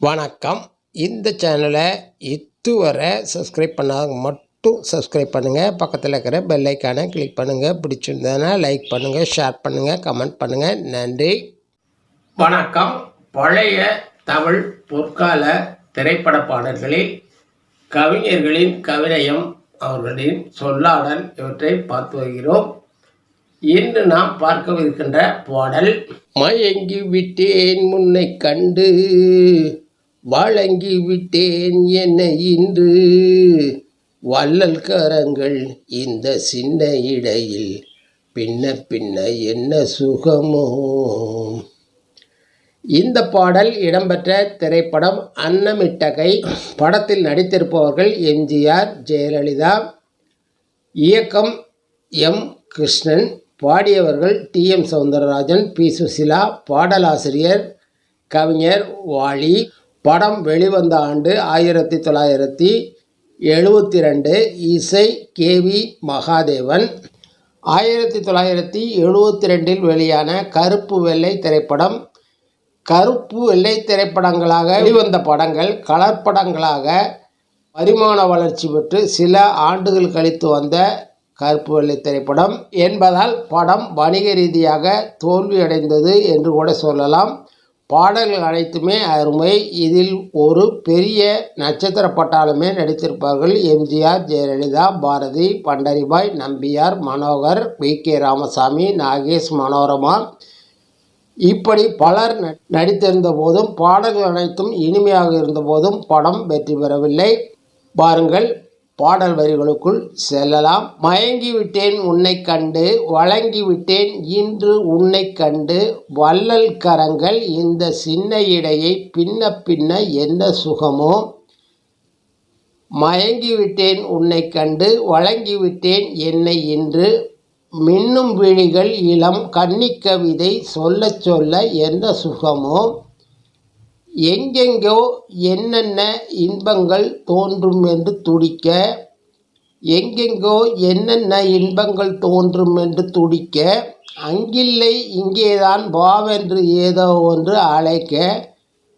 வணக்கம். இந்த சேனலை இதுவரை சப்ஸ்கிரைப் பண்ணாதவங்க மட்டும் சப்ஸ்கிரைப் பண்ணுங்கள் பக்கத்தில் இருக்கிற பெல் ஐக்கானை கிளிக் பண்ணுங்கள் பிடிச்சிருந்ததுன்னா லைக் பண்ணுங்கள் ஷேர் பண்ணுங்கள் கமெண்ட் பண்ணுங்கள் நன்றி. வணக்கம். பழைய தமிழ் பொற்கால திரைப்பட பாடல்களில் கவிஞர்களின் கவிதையும் அவர்களின் சொல்லாடல் இவற்றை பார்த்து வருகிறோம். இன்று நாம் பார்க்கவிருக்கின்ற பாடல் மயங்கி விட்டேன் முன்னை கண்டு வழங்கி விட்டேன் என்னை இன்று. வள்ளல் கரங்கள் இந்த சின்ன இடையில் பின்ன பின்ன என்ன சுகமோ. இந்த பாடல் இடம்பெற்ற திரைப்படம் அன்னமிட்டகை படத்தில் நடித்திருப்பவர்கள் எம்ஜிஆர் ஜெயலலிதா இயக்கம் M. Krishnan பாடியவர்கள் T. M. Soundararajan P. Susheela பாடலாசிரியர் கவிஞர் வாலி படம் வெளிவந்த ஆண்டு ஆயிரத்தி தொள்ளாயிரத்தி எழுபத்தி ரெண்டு இசை கே வி மகாதேவன். ஆயிரத்தி தொள்ளாயிரத்தி எழுபத்தி ரெண்டில் வெளியான கருப்பு வெள்ளை திரைப்படம் கருப்பு வெள்ளை திரைப்படங்களாக வெளிவந்த படங்கள் கலர் படங்களாக பரிமாண வளர்ச்சி பெற்று சில ஆண்டுகள் கழித்து வந்த கருப்பு வெள்ளை திரைப்படம் என்பதால் படம் வணிக ரீதியாக தோல்வியடைந்தது என்று கூட சொல்லலாம். பாடல்கள் அனைத்துமே அருமை. இதில் ஒரு பெரிய நட்சத்திர பட்டாளமே நடித்திருப்பார்கள். எம்ஜிஆர் ஜெயலலிதா பாரதி பண்டரிபாய் நம்பியார் மனோகர் வி. கே. ராமசாமி நாகேஷ் மனோரமா. இப்படி பலர் ந- நடித்திருந்த போதும் பாடல்கள் அனைத்தும் இனிமையாக இருந்த போதும் படம் வெற்றி பெறவில்லை. பாருங்கள் பாடல் வரிகளுக்குள் செல்லலாம். மயங்கி விட்டேன் உன்னை கண்டு வழங்கி விட்டேன் இன்று உன்னை கண்டு வள்ளல் கரங்கள் இந்த சின்ன இடையை பின்ன பின்ன என்ன சுகமோ? மயங்கி விட்டேன் உன்னை கண்டு வழங்கிவிட்டேன் என்னை இன்று மின்னும் விழிகள் இளம் கன்னிக் கவிதை சொல்ல என்ன சுகமோ? எங்கெங்கோ என்னென்ன இன்பங்கள் தோன்றும் என்று துடிக்க எங்கெங்கோ என்னென்ன இன்பங்கள் தோன்றும் என்று துடிக்க அங்கில்லை இங்கேதான் வாவென்று ஏதோ ஒன்று அழைக்க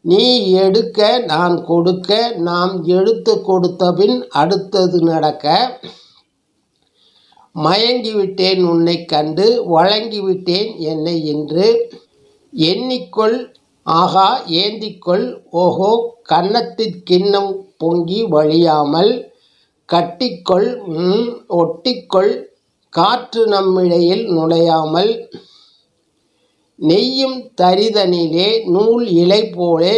நீ எடுக்க நான் கொடுக்க நாம் எடுத்து கொடுத்த பின் அடுத்தது நடக்க மயங்கி விட்டேன் உன்னை கண்டு வழங்கிவிட்டேன் என்னை என்று எண்ணிக்கொள் ஆகா ஏந்திக்கொள் ஓஹோ கன்னத்திற்கிண்ணம் பொங்கி வழியாமல் கட்டிக்கொள் ம், ஒட்டிக்கொள் காற்று நம்மிடையில் நுழையாமல் நெய்யும் தரிதனிலே நூல் இலை போலே